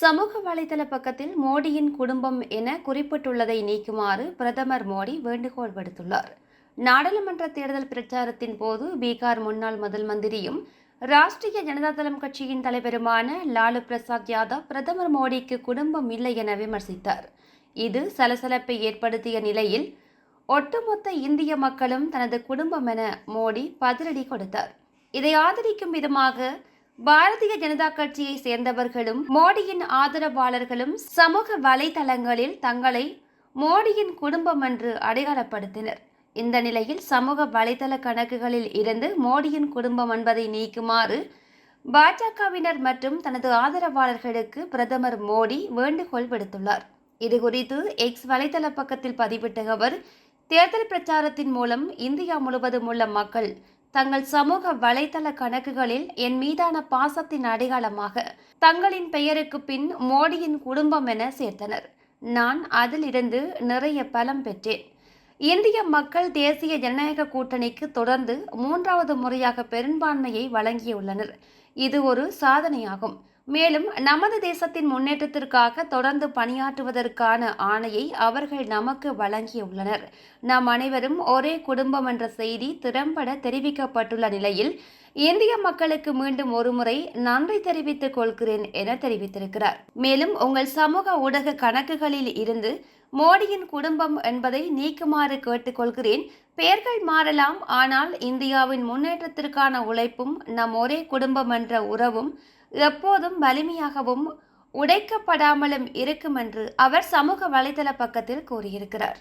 சமூக வலைதள பக்கத்தில் மோடியின் குடும்பம் என குறிப்பிட்டுள்ளதை நீக்குமாறு பிரதமர் மோடி வேண்டுகோள் விடுத்துள்ளார். நாடாளுமன்ற தேர்தல் பிரச்சாரத்தின் போது பீகார் முன்னாள் முதல் மந்திரியும் ராஷ்டிரிய ஜனதாதளம் கட்சியின் தலைவருமான லாலு பிரசாத் யாதவ் பிரதமர் மோடிக்கு குடும்பம் இல்லை என விமர்சித்தார். இது சலசலப்பை ஏற்படுத்திய நிலையில் ஒட்டுமொத்த இந்திய மக்களும் தனது குடும்பம் என மோடி பதிலடி கொடுத்தார். இதை ஆதரிக்கும் விதமாக பாரதிய ஜனதா கட்சியை சேர்ந்தவர்களும் மோடியின் ஆதரவாளர்களும் சமூக வலைதளங்களில் தங்களை மோடியின் குடும்பம் என்று அடையாளப்படுத்தினர். இந்த நிலையில் சமூக வலைதள கணக்குகளில் இருந்து மோடியின் குடும்பம் என்பதை நீக்குமாறு பாஜகவினர் மற்றும் தனது ஆதரவாளர்களுக்கு பிரதமர் மோடி வேண்டுகோள் விடுத்துள்ளார். இதுகுறித்து எக்ஸ் வலைதள பக்கத்தில் பதிவிட்ட அவர் தேர்தல் பிரச்சாரத்தின் மூலம் இந்தியா முழுவதும் உள்ள மக்கள் தங்கள் சமூக வலைதள கணக்குகளில் என் மீதான பாசத்தின் அடையாளமாக தங்களின் பெயருக்கு பின் மோடியின் குடும்பம் என சேர்த்தனர். நான் அதிலிருந்து நிறைய பலம் பெற்றேன். இந்திய மக்கள் தேசிய ஜனநாயக கூட்டணிக்கு தொடர்ந்து மூன்றாவது முறையாக பெரும்பான்மையை வழங்கியுள்ளனர். இது ஒரு சாதனையாகும். மேலும் நமது தேசத்தின் முன்னேற்றத்திற்காக தொடர்ந்து பணியாற்றுவதற்கான ஆணையை அவர்கள் நமக்கு வழங்கியுள்ளனர். நாம் அனைவரும் ஒரே குடும்பம் என்ற செய்தி திறம்பட தெரிவிக்கப்பட்டுள்ள நிலையில் இந்திய மக்களுக்கு மீண்டும் ஒருமுறை நன்றி தெரிவித்துக் கொள்கிறேன் என தெரிவித்திருக்கிறார். மேலும் உங்கள் சமூக ஊடக கணக்குகளில் இருந்து மோடியின் குடும்பம் என்பதை நீக்குமாறு கேட்டுக்கொள்கிறேன் பெயர்கள் மாறலாம் ஆனால் இந்தியாவின் முன்னேற்றத்திற்கான உழைப்பும் நம் ஒரே குடும்பம் என்ற உறவும் எப்போதும் வலிமையாகவும் உடைக்கப்படாமலும் இருக்கும் என்று அவர் சமூக வலைதள பக்கத்தில் கூறியிருக்கிறார்.